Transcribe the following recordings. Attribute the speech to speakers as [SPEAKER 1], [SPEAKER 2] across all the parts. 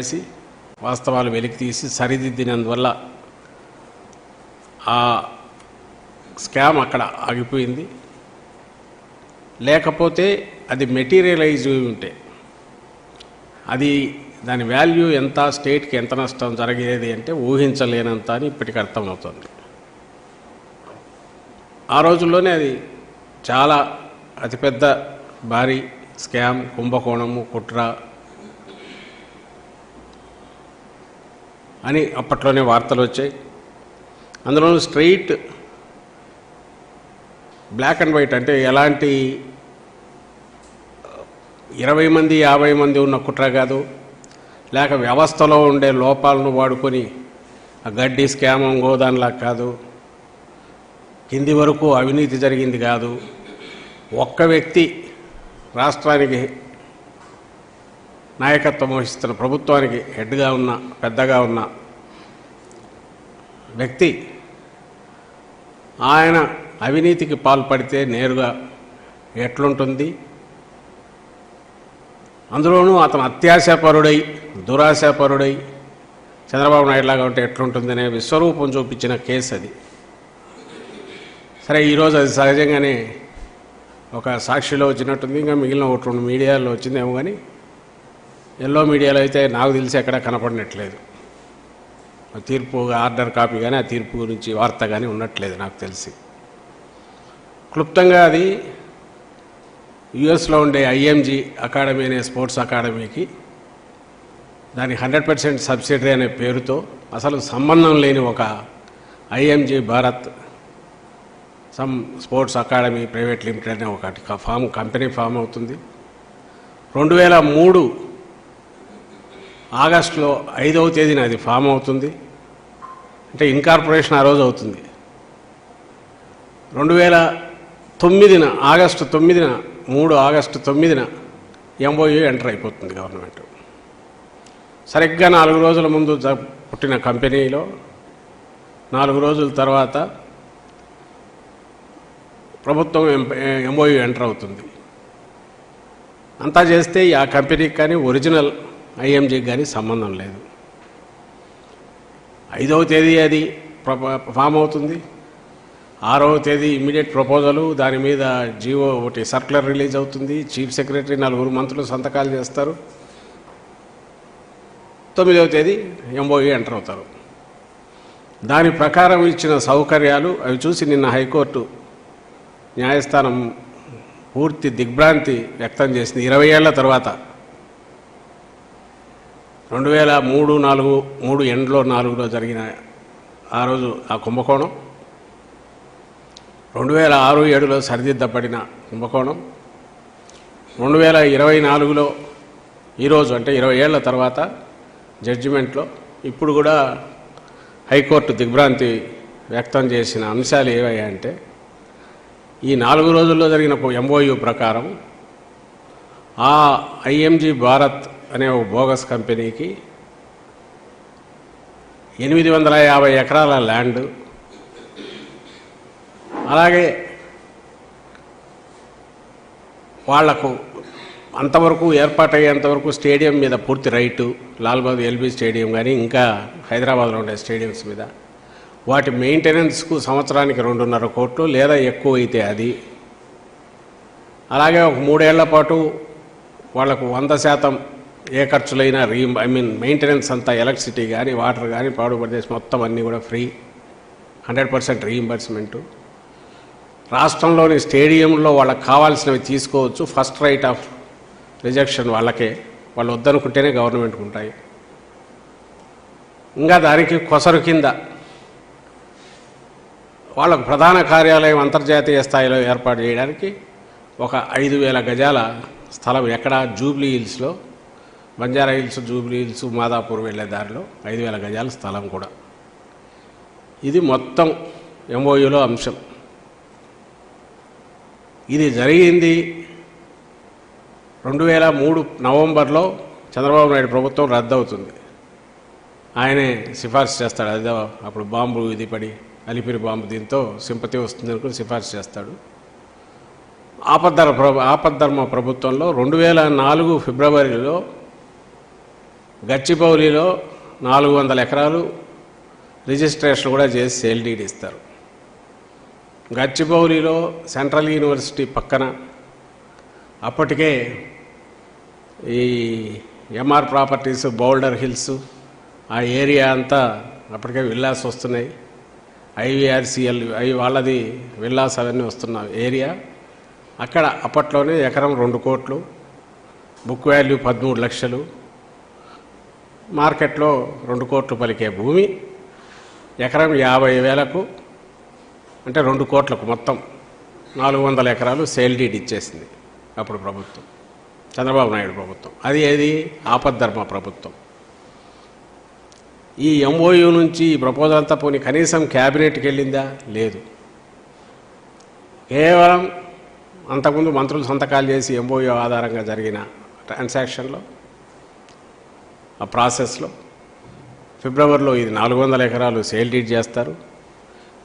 [SPEAKER 1] చేసి వాస్తవాలు వెలికి తీసి సరిదిద్దినందువల్ల ఆ స్కామ్ అక్కడ ఆగిపోయింది. లేకపోతే అది మెటీరియలైజ్ అయి ఉంటే అది దాని వాల్యూ ఎంత స్టేట్కి ఎంత నష్టం జరిగేది అంటే ఊహించలేనంత అని ఇప్పటికి అర్థమవుతుంది. ఆ రోజుల్లోనే అది చాలా అతిపెద్ద భారీ స్కామ్ కుంభకోణము కుట్ర అని అప్పట్లోనే వార్తలు వచ్చాయి. అందులో స్ట్రైట్ బ్లాక్ అండ్ వైట్ అంటే ఎలాంటి ఇరవై మంది యాభై మంది ఉన్న కుట్ర కాదు. లేక వ్యవస్థలో ఉండే లోపాలను వాడుకొని ఆ గడ్డి స్కామం గోదాన్లా కాదు. కింది వరకు అవినీతి జరిగింది కాదు. ఒక్క వ్యక్తి రాష్ట్రానికి నాయకత్వం వహిస్తున్న ప్రభుత్వానికి హెడ్గా ఉన్న పెద్దగా ఉన్న వ్యక్తి ఆయన అవినీతికి పాల్పడితే నేరుగా ఎట్లుంటుంది? అందులోనూ అతను అత్యాశాపరుడై దురాశాపరుడై చంద్రబాబు నాయుడు లాగా ఉంటే ఎట్లుంటుందనే విశ్వరూపం చూపించిన కేసు అది. సరే ఈరోజు అది సహజంగానే ఒక సాక్షిలో వచ్చినట్టుంది. ఇంకా మిగిలిన ఒకటి రెండు మీడియాలో వచ్చిందేమో కానీ ఎల్లో మీడియాలో అయితే నాకు తెలిసి ఎక్కడ కనపడినట్లేదు. తీర్పు ఆర్డర్ కాపీ కానీ ఆ తీర్పు గురించి వార్త కానీ ఉన్నట్లేదు నాకు తెలిసి. క్లుప్తంగా అది యుఎస్లో ఉండే ఐఎంజీ అకాడమీ అనే స్పోర్ట్స్ అకాడమీకి దాని హండ్రెడ్ పర్సెంట్ సబ్సిడరీ అనే పేరుతో అసలు సంబంధం లేని ఒక ఐఎంజీ భారత్ సమ్ స్పోర్ట్స్ అకాడమీ ప్రైవేట్ లిమిటెడ్ అనే ఒకటి ఫామ్ కంపెనీ ఫామ్ అవుతుంది. రెండు వేల మూడు ఆగస్టులో ఐదవ తేదీన అది ఫామ్ అవుతుంది. అంటే ఇన్కార్పొరేషన్ ఆ రోజు అవుతుంది. రెండు వేల తొమ్మిదిన ఆగస్టు తొమ్మిదిన మూడు ఆగస్టు తొమ్మిదిన ఎంఓయూ ఎంటర్ అయిపోతుంది గవర్నమెంట్ సరిగ్గా నాలుగు రోజుల ముందు జ పుట్టిన కంపెనీలో నాలుగు రోజుల తర్వాత ప్రభుత్వం ఎంఓయూ ఎంటర్ అవుతుంది. అంతా చేస్తే ఆ కంపెనీకి కానీ ఒరిజినల్ ఐఎంజీకి కానీ సంబంధం లేదు. ఐదవ తేదీ అది ప్ర- ఫామ్ అవుతుంది. ఆరవ తేదీ ఇమ్మీడియట్ ప్రపోజలు దాని మీద జీవో ఒకటి సర్క్యులర్ రిలీజ్ అవుతుంది. చీఫ్ సెక్రటరీ నలుగురు మంత్రులు సంతకాలు చేస్తారు. తొమ్మిదవ తేదీ ఎంఓఈ ఎంటర్ అవుతారు. దాని ప్రకారం ఇచ్చిన సౌకర్యాలు అవి చూసి నిన్న హైకోర్టు న్యాయస్థానం పూర్తి దిగ్భ్రాంతి వ్యక్తం చేసింది. ఇరవై ఏళ్ళ తర్వాత రెండు వేల మూడు నాలుగు మూడు ఎండ్లో నాలుగులో జరిగిన ఆ రోజు ఆ కుంభకోణం. రెండు వేల ఆరు ఏడులో సరిదిద్దబడిన కుంభకోణం. రెండు వేల ఇరవై నాలుగులో ఈరోజు అంటే ఇరవై ఏళ్ళ తర్వాత జడ్జిమెంట్లో ఇప్పుడు కూడా హైకోర్టు దిగ్భ్రాంతి వ్యక్తం చేసిన అంశాలు ఏవయ్యాయంటే ఈ నాలుగు రోజుల్లో జరిగిన ఎంఓయు ప్రకారం ఆ ఐఎంజీ భారత్ అనే ఒక బోగస్ కంపెనీకి ఎనిమిది వందల యాభై ఎకరాల ల్యాండ్. అలాగే వాళ్ళకు అంతవరకు ఏర్పాటయ్యేంతవరకు స్టేడియం మీద పూర్తి రైటు లాల్బాగ్ ఎల్బీ స్టేడియం కానీ ఇంకా హైదరాబాద్లో ఉండే స్టేడియంస్ మీద. వాటి మెయింటెనెన్స్కు సంవత్సరానికి రెండున్నర కోట్లు లేదా ఎక్కువ అయితే అది. అలాగే ఒక మూడేళ్ళ పాటు వాళ్ళకు వంద శాతం ఏ ఖర్చులైనా రీ ఐ మీన్ మెయింటెనెన్స్ అంతా ఎలక్ట్రిసిటీ కానీ వాటర్ కానీ పాడు ప్రదేశ్ మొత్తం అన్నీ కూడా ఫ్రీ. హండ్రెడ్ పర్సెంట్ రీఇంబర్స్మెంటు రాష్ట్రంలోని స్టేడియంలో వాళ్ళకి కావాల్సినవి తీసుకోవచ్చు. ఫస్ట్ రైట్ ఆఫ్ రిజెక్షన్ వాళ్ళకే. వాళ్ళు వద్దనుకుంటేనే గవర్నమెంట్కి ఉంటాయి. ఇంకా దానికి కొసరు కింద వాళ్ళకు ప్రధాన కార్యాలయం అంతర్జాతీయ స్థాయిలో ఏర్పాటు చేయడానికి ఒక ఐదు వేల గజాల స్థలం ఎక్కడ జూబ్లీ హిల్స్లో బంజారా హిల్స్ జూబ్లీ హిల్స్ మాదాపూర్ వెళ్ళే దారిలో ఐదు వేల గజాల స్థలం కూడా. ఇది మొత్తం ఎంఓయూలో అంశం. ఇది జరిగింది రెండు వేల మూడు నవంబర్లో చంద్రబాబు నాయుడు ప్రభుత్వం రద్దవుతుంది. ఆయనే సిఫార్సు చేస్తాడు. అదే అప్పుడు బాంబు ఇది పడి అలిపిరి బాంబు దీంతో సింపతి వస్తుంది అనుకుని సిఫార్సు చేస్తాడు. ఆపద్ధర్మ ప్రభు ఆపద్ధర్మ ప్రభుత్వంలో రెండు వేల నాలుగు ఫిబ్రవరిలో గచ్చిబౌలిలో నాలుగు వందల ఎకరాలు రిజిస్ట్రేషన్ కూడా చేసి సేల్ డీడ్ ఇస్తారు. గచ్చిబౌలిలో సెంట్రల్ యూనివర్సిటీ పక్కన అప్పటికే ఈ ఎంఆర్ ప్రాపర్టీస్ బౌల్డర్ హిల్స్ ఆ ఏరియా అంతా అప్పటికే విల్లాస్ వస్తున్నాయి. ఐవీఆర్సిఎల్ అవి వాళ్ళది విల్లాస్ అవన్నీ వస్తున్న ఏరియా. అక్కడ అప్పట్లోనే ఎకరం రెండు కోట్లు బుక్ వాల్యూ పదమూడు లక్షలు. మార్కెట్లో రెండు కోట్లు పలికే భూమి ఎకరం యాభై వేలకు అంటే రెండు కోట్లకు మొత్తం నాలుగు వందల ఎకరాలు సేల్ డీడ్ ఇచ్చేసింది అప్పుడు ప్రభుత్వం. చంద్రబాబు నాయుడు ప్రభుత్వం. అది ఏది? ఆపద్ధర్మ ప్రభుత్వం. ఈ ఎంఓయూ నుంచి ఈ ప్రపోజల్ అంతా పోని కనీసం క్యాబినెట్కి వెళ్ళిందా? లేదు. కేవలం అంతకుముందు మంత్రులు సంతకాలు చేసి ఎంఓయూ ఆధారంగా జరిగిన ట్రాన్సాక్షన్లో ఆ ప్రాసెస్లో. ఫిబ్రవరిలో ఇది నాలుగు వందల ఎకరాలు సేల్ డీడ్ చేస్తారు.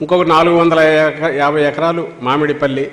[SPEAKER 1] ఇంకొక నాలుగు వందల ఎక- యాభై ఎకరాలు మామిడిపల్లి